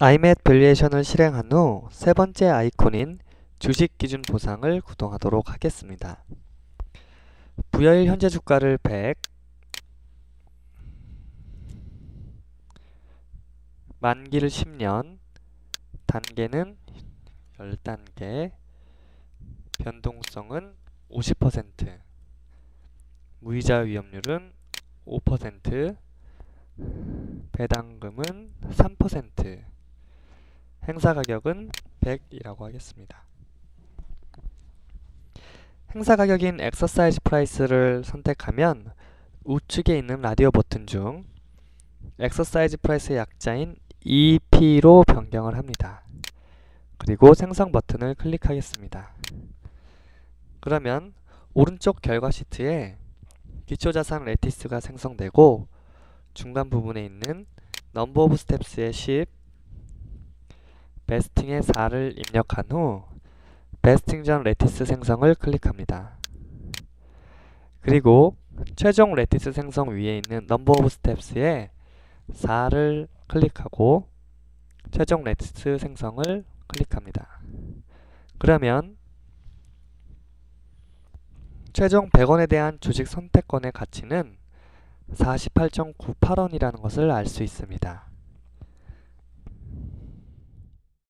iMac 밸류에이션을 실행한 후 세 번째 아이콘인 주식 기준 보상을 구동하도록 하겠습니다. 부여일 현재 주가를 100, 만기를 10년, 단계는 10단계, 변동성은 50%, 무이자 위험률은 5%, 배당금은 3%, 행사 가격은 100이라고 하겠습니다. 행사 가격인 엑서사이즈 프라이스를 선택하면 우측에 있는 라디오 버튼 중 엑서사이즈 프라이스의 약자인 EP로 변경을 합니다. 그리고 생성 버튼을 클릭하겠습니다. 그러면 오른쪽 결과 시트에 기초자산 레티스가 생성되고 중간 부분에 있는 넘버 오브 스텝스의 10, 베스팅의 4를 입력한 후 베스팅 전 레티스 생성을 클릭합니다. 그리고 최종 레티스 생성 위에 있는 넘버 오브 스텝스에 4를 클릭하고 최종 레티스 생성을 클릭합니다. 그러면 최종 100원에 대한 주식 선택권의 가치는 48.98원이라는 것을 알 수 있습니다.